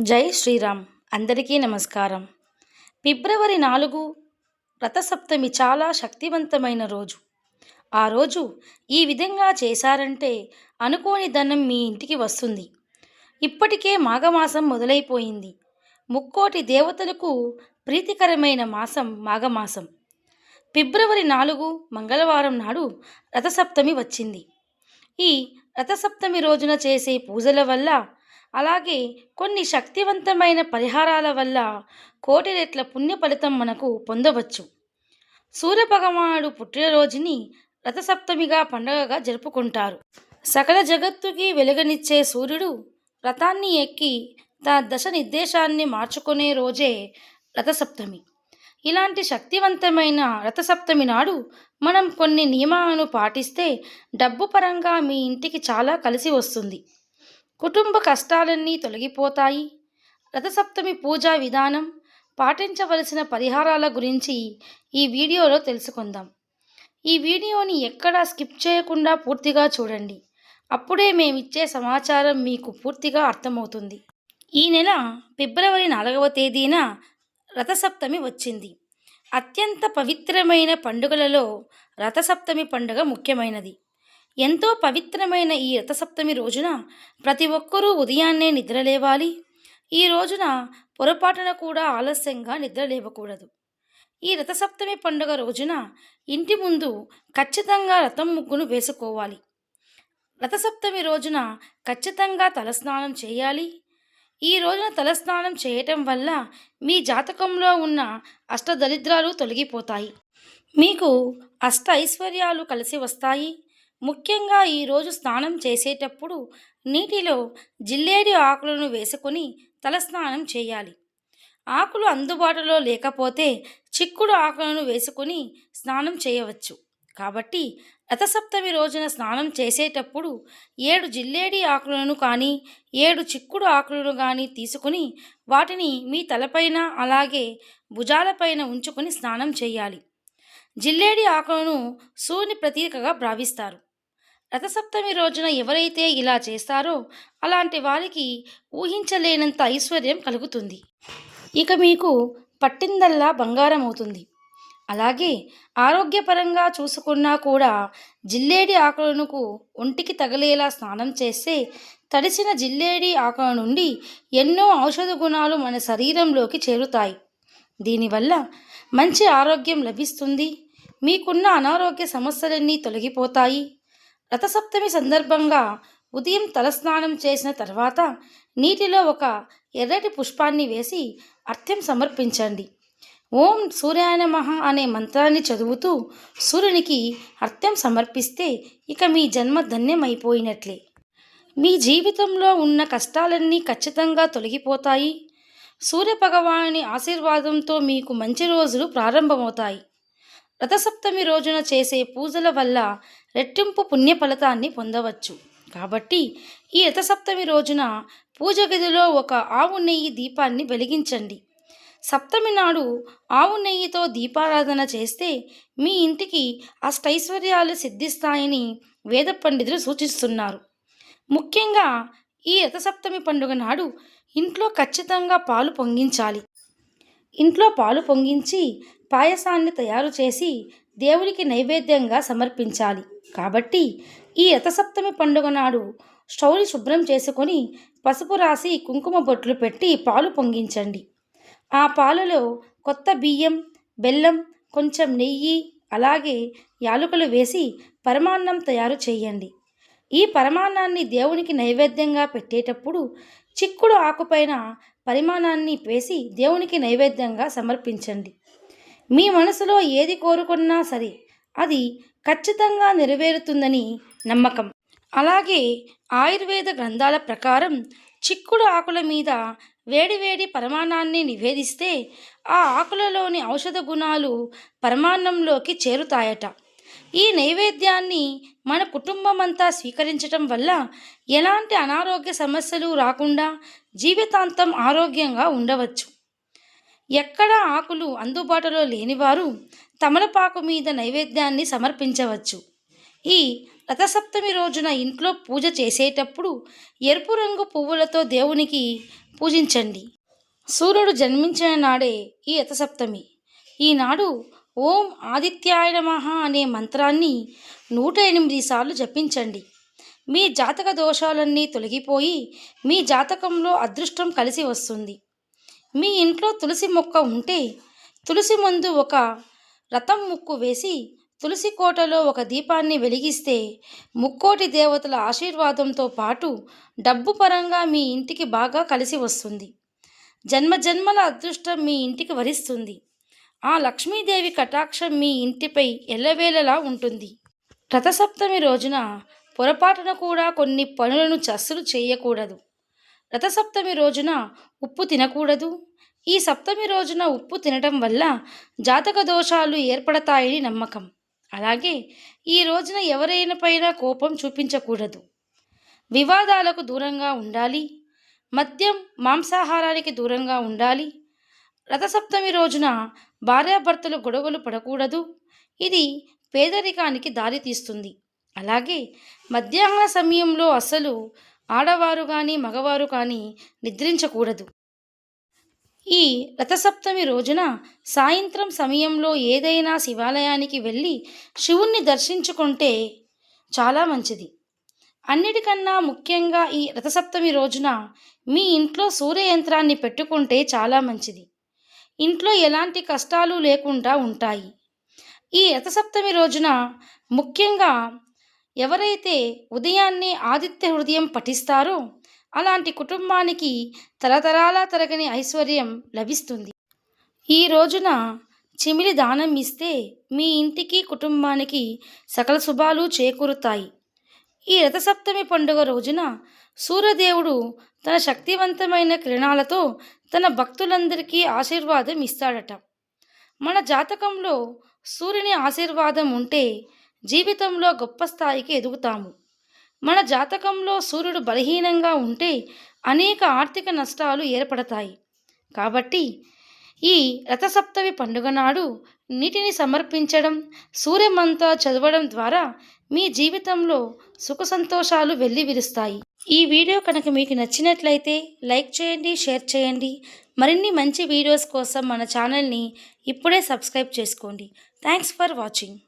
జై శ్రీరామ్. అందరికీ నమస్కారం. ఫిబ్రవరి నాలుగు రథసప్తమి చాలా శక్తివంతమైన రోజు. ఆ రోజు ఈ విధంగా చేశారంటే అనుకోని ధనం మీ ఇంటికి వస్తుంది. ఇప్పటికే మాఘమాసం మొదలైపోయింది. ముక్కోటి దేవతలకు ప్రీతికరమైన మాసం మాఘమాసం. ఫిబ్రవరి నాలుగు మంగళవారం నాడు రథసప్తమి వచ్చింది. ఈ రథసప్తమి రోజున చేసే పూజల వల్ల అలాగే కొన్ని శక్తివంతమైన పరిహారాల వల్ల కోటి రెట్ల పుణ్య ఫలితం మనకు పొందవచ్చు. సూర్యభగవానుడు పుట్టినరోజుని రథసప్తమిగా పండగగా జరుపుకుంటారు. సకల జగత్తుకి వెలుగనిచ్చే సూర్యుడు రథాన్ని ఎక్కి తన దశ నిర్దేశాన్ని మార్చుకునే రోజే రథసప్తమి. ఇలాంటి శక్తివంతమైన రథసప్తమి నాడు మనం కొన్ని నియమాలను పాటిస్తే డబ్బు పరంగా మీ ఇంటికి చాలా కలిసి వస్తుంది. కుటుంబ కష్టాలన్నీ తొలగిపోతాయి. రథసప్తమి పూజా విధానం పాటించవలసిన పరిహారాల గురించి ఈ వీడియోలో తెలుసుకుందాం. ఈ వీడియోని ఎక్కడా స్కిప్ చేయకుండా పూర్తిగా చూడండి. అప్పుడే మేమిచ్చే సమాచారం మీకు పూర్తిగా అర్థమవుతుంది. ఈ నెల ఫిబ్రవరి నాలుగవ తేదీన రథసప్తమి వచ్చింది. అత్యంత పవిత్రమైన పండుగలలో రథసప్తమి పండుగ ముఖ్యమైనది. ఎంతో పవిత్రమైన ఈ రథసప్తమి రోజున ప్రతి ఒక్కరూ ఉదయాన్నే నిద్రలేవాలి. ఈ రోజున పొరపాటున కూడా ఆలస్యంగా నిద్రలేవకూడదు. ఈ రథసప్తమి పండుగ రోజున ఇంటి ముందు ఖచ్చితంగా రథం ముగ్గును వేసుకోవాలి. రథసప్తమి రోజున ఖచ్చితంగా తలస్నానం చేయాలి. ఈ రోజున తలస్నానం చేయటం వల్ల మీ జాతకంలో ఉన్న అష్టదరిద్రాలు తొలగిపోతాయి. మీకు అష్ట ఐశ్వర్యాలు కలిసి వస్తాయి. ముఖ్యంగా ఈరోజు స్నానం చేసేటప్పుడు నీటిలో జిల్లేడి ఆకులను వేసుకొని తలస్నానం చేయాలి. ఆకులు అందుబాటులో లేకపోతే చిక్కుడు ఆకులను వేసుకొని స్నానం చేయవచ్చు. కాబట్టి రథసప్తమి రోజున స్నానం చేసేటప్పుడు ఏడు జిల్లేడి ఆకులను కానీ ఏడు చిక్కుడు ఆకులను కానీ తీసుకుని వాటిని మీ తలపైన అలాగే భుజాలపైన ఉంచుకొని స్నానం చేయాలి. జిల్లేడి ఆకులను సూర్యుని ప్రతీకగా భావిస్తారు. రథసప్తమి రోజున ఎవరైతే ఇలా చేస్తారో అలాంటి వారికి ఊహించలేనంత ఐశ్వర్యం కలుగుతుంది. ఇక మీకు పట్టిందల్లా బంగారం అవుతుంది. అలాగే ఆరోగ్యపరంగా చూసుకున్నా కూడా జిల్లేడి ఆకులనుకు ఒంటికి తగిలేలా స్నానం చేస్తే తడిసిన జిల్లేడి ఆకుల నుండి ఎన్నో ఔషధ గుణాలు మన శరీరంలోకి చేరుతాయి. దీనివల్ల మంచి ఆరోగ్యం లభిస్తుంది. మీకున్న అనారోగ్య సమస్యలన్నీ తొలగిపోతాయి. రథసప్తమి సందర్భంగా ఉదయం తలస్నానం చేసిన తర్వాత నీటిలో ఒక ఎర్రటి పుష్పాన్ని వేసి అర్థం సమర్పించండి. ఓం సూర్యాయ నమః అనే మంత్రాన్ని చదువుతూ సూర్యునికి అర్థం సమర్పిస్తే ఇక మీ జన్మ ధన్యమైపోయినట్లే. మీ జీవితంలో ఉన్న కష్టాలన్నీ ఖచ్చితంగా తొలగిపోతాయి. సూర్యభగవాని ఆశీర్వాదంతో మీకు మంచి రోజులు ప్రారంభమవుతాయి. రథసప్తమి రోజున చేసే పూజల వల్ల రెట్టింపు పుణ్య ఫలితాన్ని పొందవచ్చు. కాబట్టి ఈ రథసప్తమి రోజున పూజ గదిలో ఒక ఆవు నెయ్యి దీపాన్ని వెలిగించండి. సప్తమి నాడు ఆవు నెయ్యితో దీపారాధన చేస్తే మీ ఇంటికి అష్టైశ్వర్యాలు సిద్ధిస్తాయని వేద పండితులు సూచిస్తున్నారు. ముఖ్యంగా ఈ రథసప్తమి పండుగ నాడు ఇంట్లో ఖచ్చితంగా పాలు పొంగించాలి. ఇంట్లో పాలు పొంగించి పాయసాన్ని తయారు చేసి దేవునికి నైవేద్యంగా సమర్పించాలి. కాబట్టి ఈ రథసప్తమి పండుగ నాడు స్టౌని శుభ్రం చేసుకొని పసుపు రాసి కుంకుమ బొట్లు పెట్టి పాలు పొంగించండి. ఆ పాలలో కొత్త బియ్యం బెల్లం కొంచెం నెయ్యి అలాగే యాలకులు వేసి పరమాన్నం తయారు చేయండి. ఈ పరమాణాన్ని దేవునికి నైవేద్యంగా పెట్టేటప్పుడు చిక్కుడు ఆకుపైన పరిమాణాన్ని వేసి దేవునికి నైవేద్యంగా సమర్పించండి. మీ మనసులో ఏది కోరుకున్నా సరే అది ఖచ్చితంగా నెరవేరుతుందని నమ్మకం. అలాగే ఆయుర్వేద గ్రంథాల ప్రకారం చిక్కుడు ఆకుల మీద వేడివేడి పరమాణాన్ని నివేదిస్తే ఆ ఆకులలోని ఔషధ గుణాలు పరమాన్నంలోకి చేరుతాయట. ఈ నైవేద్యాన్ని మన కుటుంబం అంతా స్వీకరించటం వల్ల ఎలాంటి అనారోగ్య సమస్యలు రాకుండా జీవితాంతం ఆరోగ్యంగా ఉండవచ్చు. ఎక్కడ ఆకులు అందుబాటులో లేనివారు తమలపాకు మీద నైవేద్యాన్ని సమర్పించవచ్చు. ఈ రథసప్తమి రోజున ఇంట్లో పూజ చేసేటప్పుడు ఎరుపు రంగు పువ్వులతో దేవునికి పూజించండి. సూర్యుడు జన్మించిన నాడే ఈ రథసప్తమి. ఈనాడు ఓం ఆదిత్యాయ నమః అనే మంత్రాన్ని నూట ఎనిమిది సార్లు జపించండి. మీ జాతక దోషాలన్నీ తొలగిపోయి మీ జాతకంలో అదృష్టం కలిసి వస్తుంది. మీ ఇంట్లో తులసి మొక్క ఉంటే తులసి ముందు ఒక రథం ముక్కు వేసి తులసి కోటలో ఒక దీపాన్ని వెలిగిస్తే ముక్కోటి దేవతల ఆశీర్వాదంతో పాటు డబ్బు పరంగా మీ ఇంటికి బాగా కలిసి వస్తుంది. జన్మ జన్మల అదృష్టం మీ ఇంటికి వరిస్తుంది. ఆ లక్ష్మీదేవి కటాక్షం మీ ఇంటిపై ఎల్లవేళలా ఉంటుంది. రథసప్తమి రోజున పొరపాటున కూడా కొన్ని పనులను చస్సులు చేయకూడదు. రథసప్తమి రోజున ఉప్పు తినకూడదు. ఈ సప్తమి రోజున ఉప్పు తినటం వల్ల జాతక దోషాలు ఏర్పడతాయని నమ్మకం. అలాగే ఈ రోజున ఎవరైనా పైన కోపం చూపించకూడదు. వివాదాలకు దూరంగా ఉండాలి. మద్యం మాంసాహారానికి దూరంగా ఉండాలి. రథసప్తమి రోజున భార్యాభర్తలు గొడవలు పడకూడదు. ఇది పేదరికానికి దారితీస్తుంది అలాగే మధ్యాహ్న సమయంలో అసలు ఆడవారు కానీ మగవారు కానీ నిద్రించకూడదు. ఈ రథసప్తమి రోజున సాయంత్రం సమయంలో ఏదైనా శివాలయానికి వెళ్ళి శివుణ్ణి దర్శించుకుంటే చాలా మంచిది. అన్నిటికన్నా ముఖ్యంగా ఈ రథసప్తమి రోజున మీ ఇంట్లో సూర్య యంత్రాన్ని పెట్టుకుంటే చాలా మంచిది. ఇంట్లో ఎలాంటి కష్టాలు లేకుండా ఉంటాయి. ఈ రథసప్తమి రోజున ముఖ్యంగా ఎవరైతే ఉదయాన్నే ఆదిత్య హృదయం పఠిస్తారో అలాంటి కుటుంబానికి తరతరాల తరగని ఐశ్వర్యం లభిస్తుంది. ఈ రోజున చిమిలి దానం ఇస్తే మీ ఇంటికి కుటుంబానికి సకల శుభాలు చేకూరుతాయి. ఈ రథసప్తమి పండుగ రోజున సూర్యదేవుడు తన శక్తివంతమైన కిరణాలతో తన భక్తులందరికీ ఆశీర్వాదం ఇస్తాడట. మన జాతకంలో సూర్యుని ఆశీర్వాదం ఉంటే జీవితంలో గొప్ప స్థాయికి ఎదుగుతాము. మన జాతకంలో సూర్యుడు బలహీనంగా ఉంటే అనేక ఆర్థిక నష్టాలు ఏర్పడతాయి. కాబట్టి ఈ రథసప్తమి పండుగ నాడు నీటిని సమర్పించడం సూర్యమంతా చదవడం ద్వారా మీ జీవితంలో సుఖ సంతోషాలు వెల్లివిరుస్తాయి ఈ వీడియో కనుక మీకు నచ్చినట్లయితే లైక్ చేయండి షేర్ చేయండి. మరిన్ని మంచి వీడియోస్ కోసం మన ఛానల్ని ఇప్పుడే సబ్స్క్రైబ్ చేసుకోండి. Thanks for watching.